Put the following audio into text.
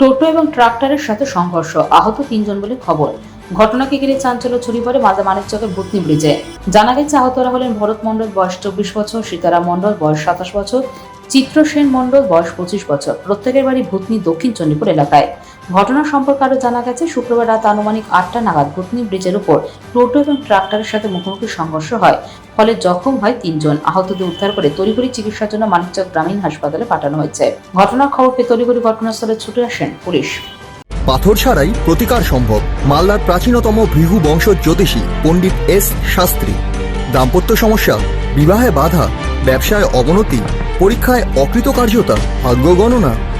টোটো এবং ট্রাক্টরের সাথে সংঘর্ষ। আহত তিনজন বলে খবর। ঘটনাকে ঘিরে চাঞ্চল্য ছড়িয়ে পড়ে মালদা মানিকচকের ভূতনি ব্রিজে। জানা গেছে, আহতরা হলেন ভরত মণ্ডল, বয়স চব্বিশ বছর, সীতারাম মণ্ডল, বয়স সাতাশ বছর, চিত্রসেন মণ্ডল, বয়স পঁচিশ বছর। প্রত্যেকের বাড়ি ভূতনি দক্ষিণ চণ্ডীপুর এলাকায়। ঘটনা সম্পর্কে আরও জানা গেছে, শুক্রবার রাত আনুমানিক আটটা নাগাদ ভূতনি ব্রিজের উপর টোটো এবং ট্রাক্টরের সাথে মুখোমুখি সংঘর্ষ হয়। ফলে জখম হয় তিনজন। আহতদের উদ্ধার করে তড়িঘড়ি চিকিৎসার জন্য মানিকচক গ্রামীণ হাসপাতালে পাঠানো হয়েছে। ঘটনার খবর পেয়ে তড়িঘড়ি ঘটনাস্থলে ছুটে আসেন পুলিশ। পাথর ছাড়াই প্রতিকার সম্ভব। মালদার প্রাচীনতম ভৃহু বংশ জ্যোতিষী পণ্ডিত এস শাস্ত্রী। দাম্পত্য সমস্যা, বিবাহে বাধা, ব্যবসায় অবনতি, পরীক্ষায় অকৃতকার্যতা, ভাগ্য গণনা